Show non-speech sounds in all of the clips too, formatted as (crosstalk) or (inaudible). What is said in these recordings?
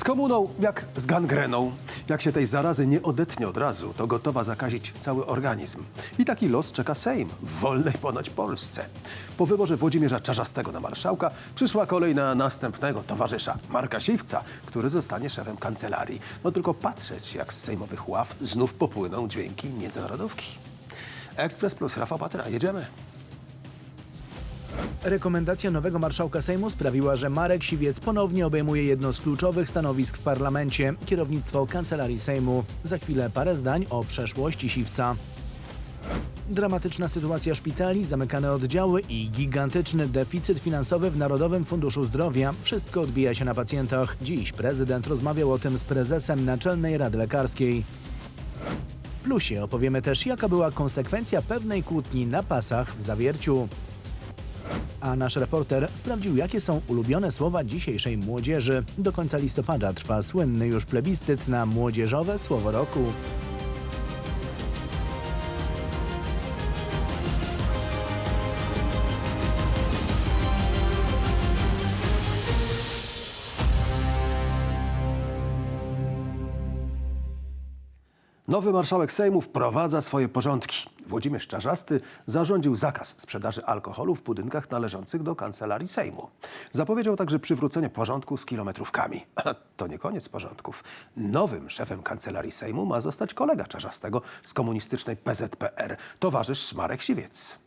Z komuną jak z gangreną. Jak się tej zarazy nie odetnie od razu, to gotowa zakazić cały organizm. I taki los czeka Sejm w wolnej ponoć Polsce. Po wyborze Włodzimierza Czarzastego na marszałka przyszła kolej na następnego towarzysza, Marka Siwca, który zostanie szefem kancelarii. No tylko patrzeć, jak z sejmowych ław znów popłyną dźwięki międzynarodówki. Ekspres plus Rafał Patyra. Jedziemy. Rekomendacja nowego marszałka Sejmu sprawiła, że Marek Siwiec ponownie obejmuje jedno z kluczowych stanowisk w parlamencie kierownictwo kancelarii Sejmu. Za chwilę parę zdań o przeszłości Siwca. Dramatyczna sytuacja szpitali, zamykane oddziały i gigantyczny deficyt finansowy w Narodowym Funduszu Zdrowia. Wszystko odbija się na pacjentach. Dziś prezydent rozmawiał o tym z prezesem Naczelnej Rady Lekarskiej. W plusie opowiemy też, jaka była konsekwencja pewnej kłótni na pasach w Zawierciu. A nasz reporter sprawdził, jakie są ulubione słowa dzisiejszej młodzieży. Do końca listopada trwa słynny już plebiscyt na młodzieżowe słowo roku. Nowy marszałek Sejmu wprowadza swoje porządki. Włodzimierz Czarzasty zarządził zakaz sprzedaży alkoholu w budynkach należących do kancelarii Sejmu. Zapowiedział także przywrócenie porządku z kilometrówkami. A to nie koniec porządków. Nowym szefem kancelarii Sejmu ma zostać kolega Czarzastego z komunistycznej PZPR, towarzysz Marek Siwiec.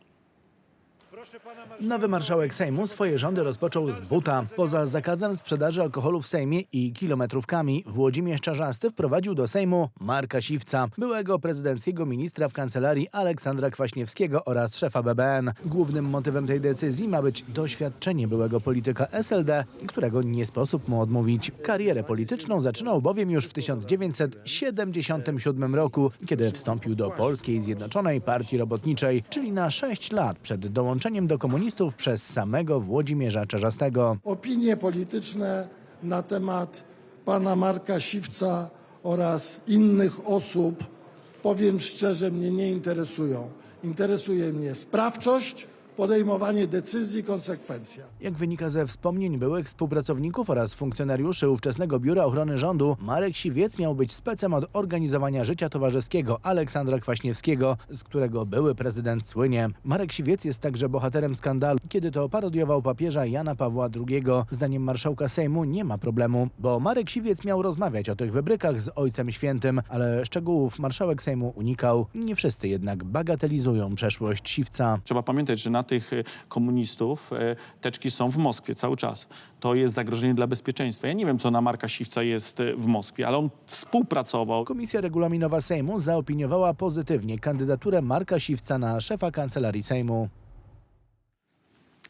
Nowy marszałek Sejmu swoje rządy rozpoczął z buta. Poza zakazem sprzedaży alkoholu w Sejmie i kilometrówkami, Włodzimierz Czarzasty wprowadził do Sejmu Marka Siwca, byłego prezydenckiego ministra w kancelarii Aleksandra Kwaśniewskiego oraz szefa BBN. Głównym motywem tej decyzji ma być doświadczenie byłego polityka SLD, którego nie sposób mu odmówić. Karierę polityczną zaczynał bowiem już w 1977 roku, kiedy wstąpił do Polskiej Zjednoczonej Partii Robotniczej, czyli na 6 lat przed dołączeniem do komunistów przez samego Włodzimierza Czarzastego. opinie polityczne na temat pana Marka Siwca oraz innych osób, powiem szczerze, mnie nie interesują. Interesuje mnie sprawczość, podejmowanie decyzji, konsekwencja. Jak wynika ze wspomnień byłych współpracowników oraz funkcjonariuszy ówczesnego Biura Ochrony Rządu, Marek Siwiec miał być specem od organizowania życia towarzyskiego Aleksandra Kwaśniewskiego, z którego były prezydent słynie. Marek Siwiec jest także bohaterem skandalu, kiedy to parodiował papieża Jana Pawła II. Zdaniem marszałka Sejmu nie ma problemu, bo Marek Siwiec miał rozmawiać o tych wybrykach z Ojcem Świętym, ale szczegółów marszałek Sejmu unikał. Nie wszyscy jednak bagatelizują przeszłość Siwca. Trzeba pamiętać, że na tych e, komunistów e, teczki są w Moskwie cały czas. To jest zagrożenie dla bezpieczeństwa. Ja nie wiem, co na Marka Siwca jest e, w Moskwie, ale on współpracował. Komisja Regulaminowa Sejmu zaopiniowała pozytywnie kandydaturę Marka Siwca na szefa kancelarii Sejmu.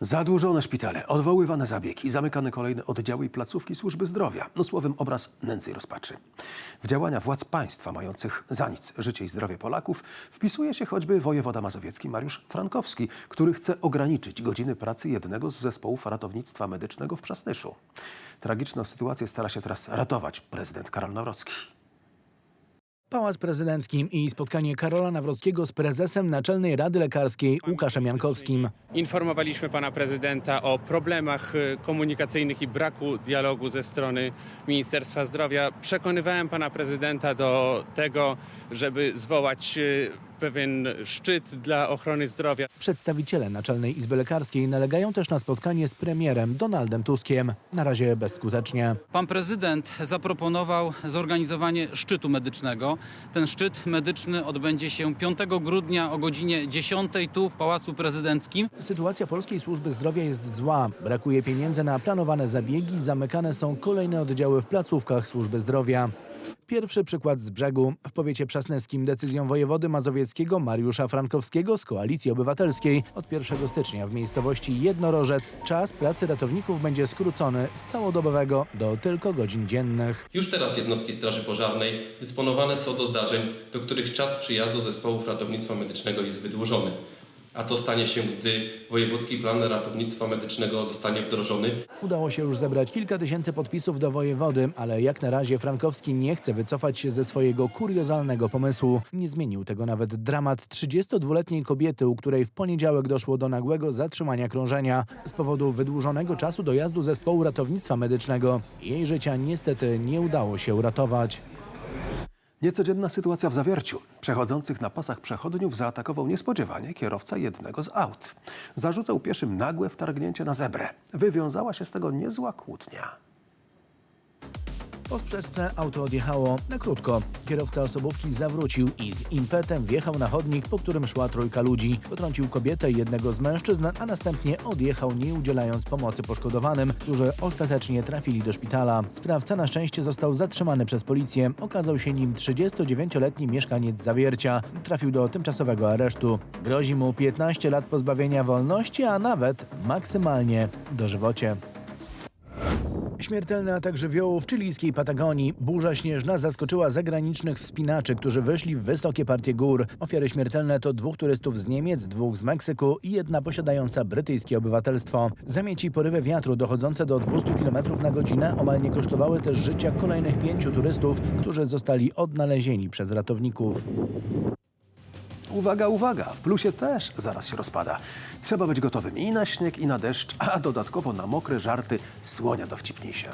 Zadłużone szpitale, odwoływane zabiegi, zamykane kolejne oddziały i placówki służby zdrowia. No słowem obraz nędzy i rozpaczy. W działania władz państwa mających za nic życie i zdrowie Polaków wpisuje się choćby wojewoda mazowiecki Mariusz Frankowski, który chce ograniczyć godziny pracy jednego z zespołów ratownictwa medycznego w Przasnyszu. Tragiczną sytuację stara się teraz ratować prezydent Karol Nawrocki. Pałac Prezydencki i spotkanie Karola Nawrockiego z prezesem Naczelnej Rady Lekarskiej Łukaszem Jankowskim. Informowaliśmy pana prezydenta o problemach y, komunikacyjnych i braku dialogu ze strony Ministerstwa Zdrowia. Przekonywałem pana prezydenta do tego, żeby zwołać y, pewien szczyt dla ochrony zdrowia. Przedstawiciele Naczelnej Izby Lekarskiej nalegają też na spotkanie z premierem Donaldem Tuskiem. Na razie bezskutecznie. Pan prezydent zaproponował zorganizowanie szczytu medycznego. Ten szczyt medyczny odbędzie się 5 grudnia o godzinie 10 tu w Pałacu Prezydenckim. Sytuacja polskiej służby zdrowia jest zła. Brakuje pieniędzy na planowane zabiegi, zamykane są kolejne oddziały w placówkach służby zdrowia. Pierwszy przykład z brzegu. W powiecie przasnęskim decyzją wojewody mazowieckiego Mariusza Frankowskiego z Koalicji Obywatelskiej od 1 stycznia w miejscowości Jednorożec czas pracy ratowników będzie skrócony z całodobowego do tylko godzin dziennych. Już teraz jednostki Straży Pożarnej dysponowane są do zdarzeń, do których czas przyjazdu zespołów ratownictwa medycznego jest wydłużony. A co stanie się, gdy wojewódzki plan ratownictwa medycznego zostanie wdrożony? Udało się już zebrać kilka tysięcy podpisów do wojewody, ale jak na razie Frankowski nie chce wycofać się ze swojego kuriozalnego pomysłu. Nie zmienił tego nawet dramat 32-letniej kobiety, u której w poniedziałek doszło do nagłego zatrzymania krążenia z powodu wydłużonego czasu dojazdu zespołu ratownictwa medycznego. Jej życia niestety nie udało się uratować. Niecodzienna sytuacja w zawierciu. Przechodzących na pasach przechodniów zaatakował niespodziewanie kierowca jednego z aut. Zarzucał pieszym nagłe wtargnięcie na zebrę. Wywiązała się z tego niezła kłótnia. Po sprzeczce auto odjechało na krótko. Kierowca osobówki zawrócił i z impetem wjechał na chodnik, po którym szła trójka ludzi. Potrącił kobietę i jednego z mężczyzn, a następnie odjechał, nie udzielając pomocy poszkodowanym, którzy ostatecznie trafili do szpitala. Sprawca na szczęście został zatrzymany przez policję. Okazał się nim 39-letni mieszkaniec Zawiercia. Trafił do tymczasowego aresztu. Grozi mu 15 lat pozbawienia wolności, a nawet maksymalnie dożywocie. Śmiertelny atak żywiołu w chilijskiej Patagonii. Burza śnieżna zaskoczyła zagranicznych wspinaczy, którzy wyszli w wysokie partie gór. Ofiary śmiertelne to dwóch turystów z Niemiec, dwóch z Meksyku i jedna posiadająca brytyjskie obywatelstwo. Zamieci porywy wiatru dochodzące do 200 km na godzinę omal nie kosztowały też życia kolejnych pięciu turystów, którzy zostali odnalezieni przez ratowników. Uwaga, uwaga, w plusie też zaraz się rozpada. Trzeba być gotowym i na śnieg, i na deszcz, a dodatkowo na mokre żarty słonia dowcipnisia.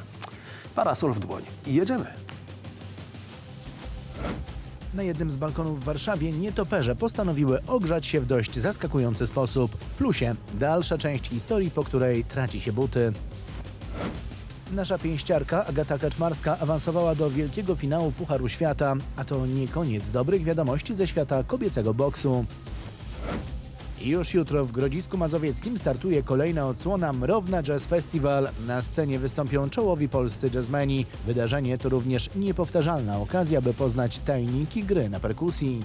Parasol w dłoń i jedziemy. Na jednym z balkonów w Warszawie nietoperze postanowiły ogrzać się w dość zaskakujący sposób. Plusie dalsza część historii, po której traci się buty. Nasza pięściarka Agata Kaczmarska awansowała do wielkiego finału Pucharu Świata, a to nie koniec dobrych wiadomości ze świata kobiecego boksu. Już jutro w Grodzisku Mazowieckim startuje kolejna odsłona Mrowna Jazz Festival. Na scenie wystąpią czołowi polscy jazzmeni. Wydarzenie to również niepowtarzalna okazja, by poznać tajniki gry na perkusji.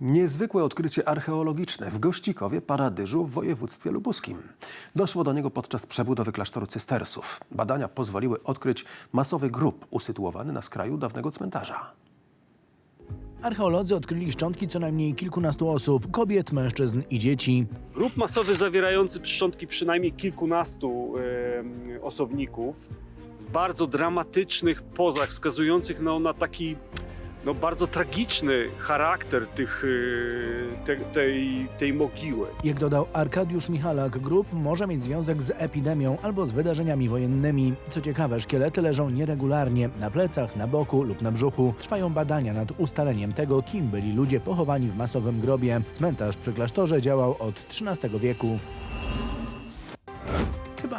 Niezwykłe odkrycie archeologiczne w Gościkowie, Paradyżu w województwie lubuskim. Doszło do niego podczas przebudowy klasztoru cystersów. Badania pozwoliły odkryć masowy grób usytuowany na skraju dawnego cmentarza. Archeolodzy odkryli szczątki co najmniej kilkunastu osób, kobiet, mężczyzn i dzieci. Grób masowy zawierający szczątki przynajmniej kilkunastu em, osobników w bardzo dramatycznych pozach, wskazujących no, na taki no, bardzo tragiczny charakter tych, e, te, tej, tej mogiły. Jak dodał Arkadiusz Michalak, grób może mieć związek z epidemią albo z wydarzeniami wojennymi. Co ciekawe, szkielety leżą nieregularnie na plecach, na boku lub na brzuchu. Trwają badania nad ustaleniem tego, kim byli ludzie pochowani w masowym grobie. Cmentarz przy klasztorze działał od XIII wieku.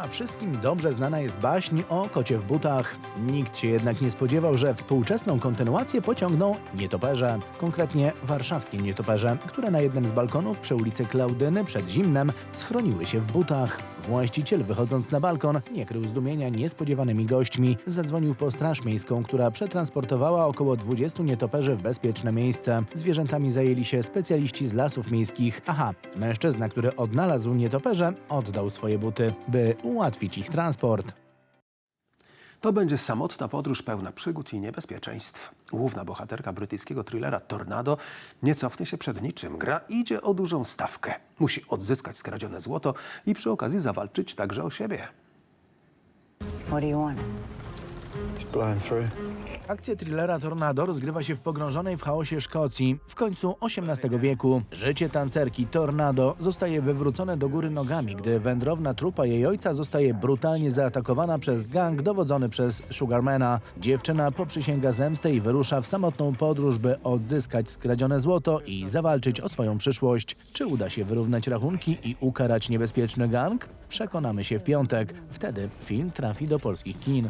Chyba wszystkim dobrze znana jest baśń o kocie w butach. Nikt się jednak nie spodziewał, że współczesną kontynuację pociągną nietoperze. Konkretnie warszawskie nietoperze, które na jednym z balkonów przy ulicy Klaudyny przed zimnem schroniły się w butach. Właściciel wychodząc na balkon nie krył zdumienia niespodziewanymi gośćmi. Zadzwonił po straż miejską, która przetransportowała około 20 nietoperzy w bezpieczne miejsce. Zwierzętami zajęli się specjaliści z lasów miejskich. Aha, mężczyzna, który odnalazł nietoperze, oddał swoje buty, by ułatwić ich transport. To będzie samotna podróż pełna przygód i niebezpieczeństw. Główna bohaterka brytyjskiego thrillera Tornado nie cofnie się przed niczym. Gra idzie o dużą stawkę. Musi odzyskać skradzione złoto i przy okazji zawalczyć także o siebie. What do you want? Akcja thrillera Tornado rozgrywa się w pogrążonej w chaosie Szkocji w końcu XVIII wieku. Życie tancerki Tornado zostaje wywrócone do góry nogami, gdy wędrowna trupa jej ojca zostaje brutalnie zaatakowana przez gang dowodzony przez Sugarmana. Dziewczyna poprzysięga zemstę i wyrusza w samotną podróż, by odzyskać skradzione złoto i zawalczyć o swoją przyszłość. Czy uda się wyrównać rachunki i ukarać niebezpieczny gang? Przekonamy się w piątek. Wtedy film trafi do polskich kin.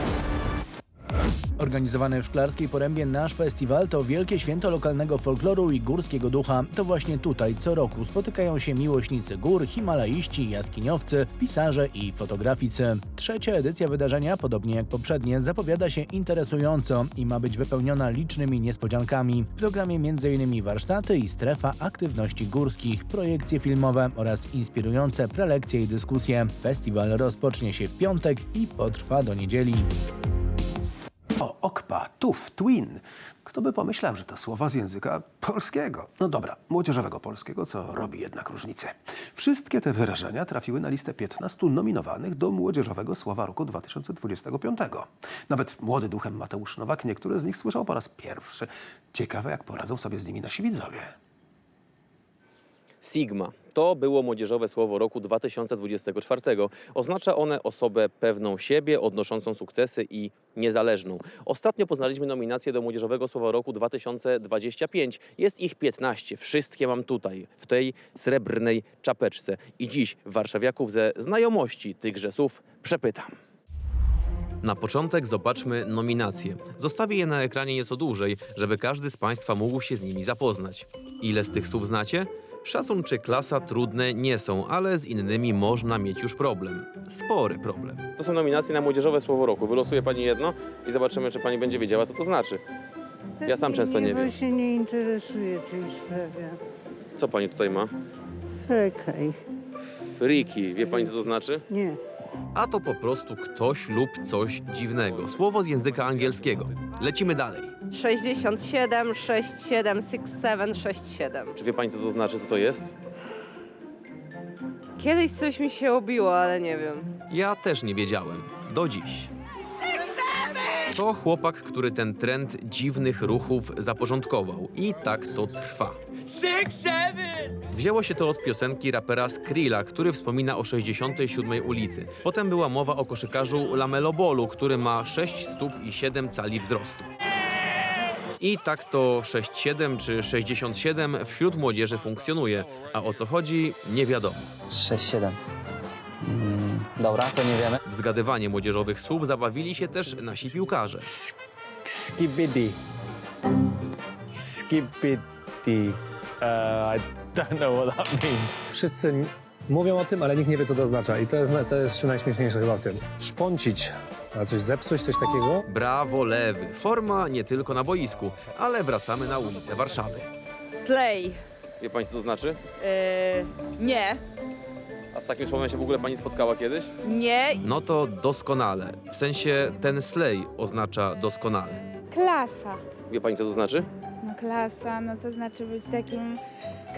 Organizowany w Szklarskiej Porębie nasz festiwal to wielkie święto lokalnego folkloru i górskiego ducha. To właśnie tutaj co roku spotykają się miłośnicy gór, himalaiści, jaskiniowcy, pisarze i fotograficy. Trzecia edycja wydarzenia, podobnie jak poprzednie, zapowiada się interesująco i ma być wypełniona licznymi niespodziankami. W programie m.in. warsztaty i strefa aktywności górskich, projekcje filmowe oraz inspirujące prelekcje i dyskusje. Festiwal rozpocznie się w piątek i potrwa do niedzieli. O, okpa, tuf, twin. Kto by pomyślał, że to słowa z języka polskiego? No dobra, młodzieżowego polskiego, co robi jednak różnicę. Wszystkie te wyrażenia trafiły na listę 15 nominowanych do młodzieżowego słowa roku 2025. Nawet młody duchem Mateusz Nowak niektóre z nich słyszał po raz pierwszy. Ciekawe, jak poradzą sobie z nimi nasi widzowie. Sigma. To było młodzieżowe słowo roku 2024. Oznacza one osobę pewną siebie, odnoszącą sukcesy i niezależną. Ostatnio poznaliśmy nominacje do młodzieżowego słowa roku 2025. Jest ich 15. Wszystkie mam tutaj, w tej srebrnej czapeczce. I dziś warszawiaków ze znajomości tychże słów przepytam. Na początek zobaczmy nominacje. Zostawię je na ekranie nieco dłużej, żeby każdy z Państwa mógł się z nimi zapoznać. Ile z tych słów znacie? Szacun czy klasa trudne nie są, ale z innymi można mieć już problem. Spory problem. To są nominacje na młodzieżowe słowo roku. Wylosuje Pani jedno i zobaczymy, czy Pani będzie wiedziała, co to znaczy. Ja sam często nie wiem. Bo się nie interesuje tej sprawie. Co Pani tutaj ma? Czekaj. Friki. Wie Pani, co to znaczy? Nie. A to po prostu ktoś lub coś dziwnego. Słowo z języka angielskiego. Lecimy dalej. 67, 67, 67, 67. Czy wie Pani, co to znaczy, co to jest? Kiedyś coś mi się obiło, ale nie wiem. Ja też nie wiedziałem. Do dziś. To chłopak, który ten trend dziwnych ruchów zaporządkował. I tak to trwa. Wzięło się to od piosenki rapera Skrilla, który wspomina o 67 ulicy. Potem była mowa o koszykarzu Lamelo Bolu, który ma 6 stóp i 7 cali wzrostu. I tak to 67 czy 67 wśród młodzieży funkcjonuje. A o co chodzi, nie wiadomo. 6-7. Mm, dobra, to nie wiemy. W zgadywanie młodzieżowych słów zabawili się też nasi piłkarze. Skibidi. Skibidi. Uh, I don't know what that means. Wszyscy mówią o tym, ale nikt nie wie, co to oznacza. I to jest, to jest najśmieszniejsze chyba w tym. Szponcić, a coś zepsuć, coś takiego. Brawo, lewy. Forma nie tylko na boisku, ale wracamy na ulicę Warszawy. Slay. Wie pani, co to znaczy? Yy, nie. A z takim słowem się w ogóle pani spotkała kiedyś? Nie. No to doskonale. W sensie ten slay oznacza doskonale. Klasa. Wie pani, co to znaczy? No klasa, no to znaczy być takim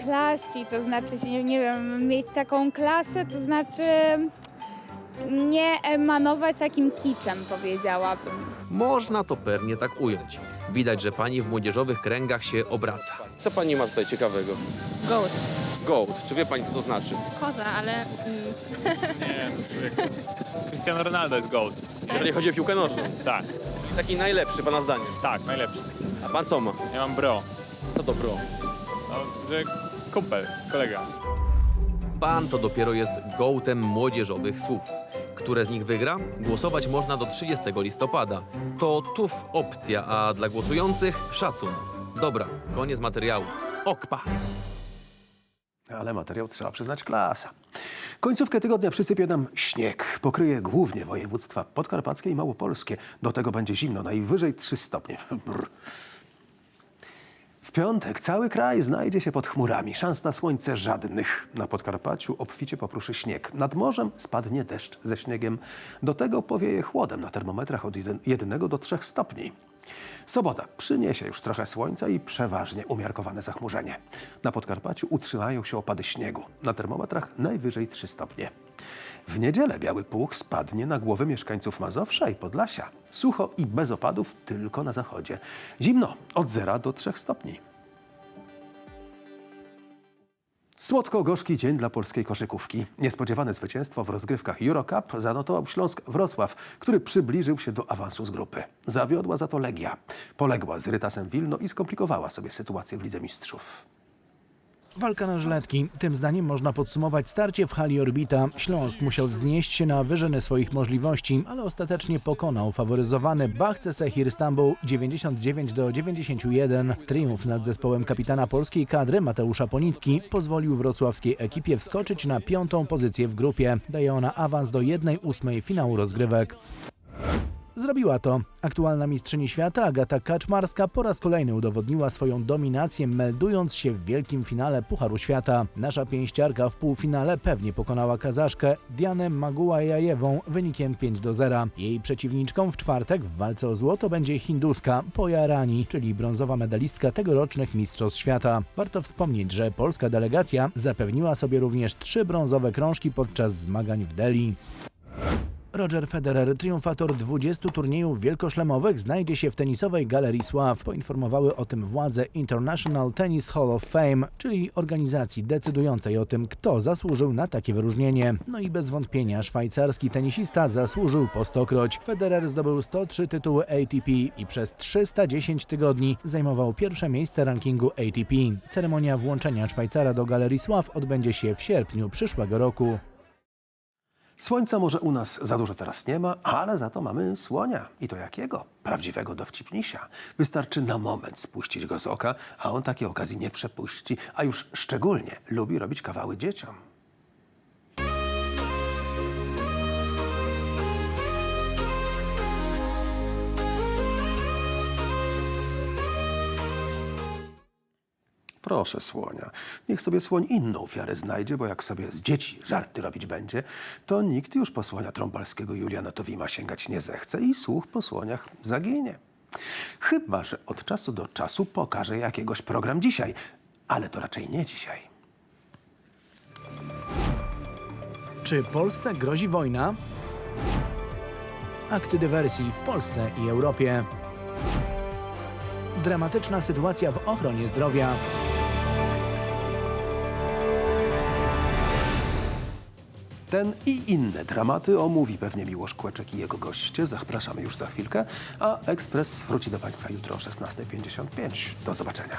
klasy, to znaczy, nie, nie wiem, mieć taką klasę, to znaczy nie emanować takim kiczem, powiedziałabym. Można to pewnie tak ująć. Widać, że pani w młodzieżowych kręgach się obraca. Co pani ma tutaj ciekawego? Goat. Goat. Czy wie pani, co to znaczy? Koza, ale... Cristiano Ronaldo jest gold. Jeżeli chodzi o piłkę nożną. Tak, Taki najlepszy, pana zdaniem. tak, najlepszy. A pan co ma? Ja mam bro. To dobro. No, że kumpel, kolega. Pan to dopiero jest gołtem młodzieżowych słów. Które z nich wygra? Głosować można do 30 listopada. To tuf opcja, a dla głosujących szacun. Dobra, koniec materiału. Okpa! Ale materiał trzeba przyznać klasa. Końcówkę tygodnia przysypie nam śnieg. Pokryje głównie województwa podkarpackie i małopolskie. Do tego będzie zimno, najwyżej 3 stopnie. (laughs) Brr. Piątek cały kraj znajdzie się pod chmurami. Szans na słońce żadnych. Na Podkarpaciu obficie popruszy śnieg. Nad morzem spadnie deszcz ze śniegiem. Do tego powieje chłodem na termometrach od 1 do 3 stopni. Sobota przyniesie już trochę słońca i przeważnie umiarkowane zachmurzenie. Na Podkarpaciu utrzymają się opady śniegu. Na termometrach najwyżej 3 stopnie. W niedzielę biały puch spadnie na głowy mieszkańców Mazowsza i Podlasia. Sucho i bez opadów tylko na zachodzie. Zimno od 0 do 3 stopni. Słodko-gorzki dzień dla polskiej koszykówki. Niespodziewane zwycięstwo w rozgrywkach Eurocup zanotował Śląsk Wrocław, który przybliżył się do awansu z grupy. Zawiodła za to Legia. Poległa z Rytasem Wilno i skomplikowała sobie sytuację w Lidze Mistrzów. Walka na żyletki. Tym zdaniem można podsumować starcie w hali Orbita. Śląsk musiał wznieść się na wyżyny swoich możliwości, ale ostatecznie pokonał faworyzowany Bachce Sehir Stambuł 99 do 91. Triumf nad zespołem kapitana polskiej kadry Mateusza Ponitki pozwolił wrocławskiej ekipie wskoczyć na piątą pozycję w grupie. Daje ona awans do 1-8 finału rozgrywek. Zrobiła to. Aktualna mistrzyni świata Agata Kaczmarska po raz kolejny udowodniła swoją dominację, meldując się w wielkim finale Pucharu Świata. Nasza pięściarka w półfinale pewnie pokonała Kazaszkę Dianę Magułajajewą wynikiem 5 do 0. Jej przeciwniczką w czwartek w walce o złoto będzie hinduska Poja Rani, czyli brązowa medalistka tegorocznych Mistrzostw Świata. Warto wspomnieć, że polska delegacja zapewniła sobie również trzy brązowe krążki podczas zmagań w Delhi. Roger Federer, triumfator 20 turniejów wielkoszlemowych, znajdzie się w tenisowej Galerii Sław. Poinformowały o tym władze International Tennis Hall of Fame, czyli organizacji decydującej o tym, kto zasłużył na takie wyróżnienie. No i bez wątpienia szwajcarski tenisista zasłużył po stokroć. Federer zdobył 103 tytuły ATP i przez 310 tygodni zajmował pierwsze miejsce rankingu ATP. Ceremonia włączenia Szwajcara do Galerii Sław odbędzie się w sierpniu przyszłego roku. Słońca może u nas za dużo teraz nie ma, ale za to mamy słonia. I to jakiego? Prawdziwego dowcipnisia. Wystarczy na moment spuścić go z oka, a on takiej okazji nie przepuści, a już szczególnie lubi robić kawały dzieciom. Proszę słonia, niech sobie słoń inną ofiarę znajdzie, bo jak sobie z dzieci żarty robić będzie, to nikt już po słonia trąbalskiego Juliana Towima sięgać nie zechce i słuch po słoniach zaginie. Chyba, że od czasu do czasu pokaże jakiegoś program dzisiaj, ale to raczej nie dzisiaj. Czy Polsce grozi wojna? Akty dywersji w Polsce i Europie. Dramatyczna sytuacja w ochronie zdrowia. Ten i inne dramaty omówi pewnie Miłosz Kłeczek i jego goście. Zapraszamy już za chwilkę, a Ekspres wróci do Państwa jutro o 16.55. Do zobaczenia.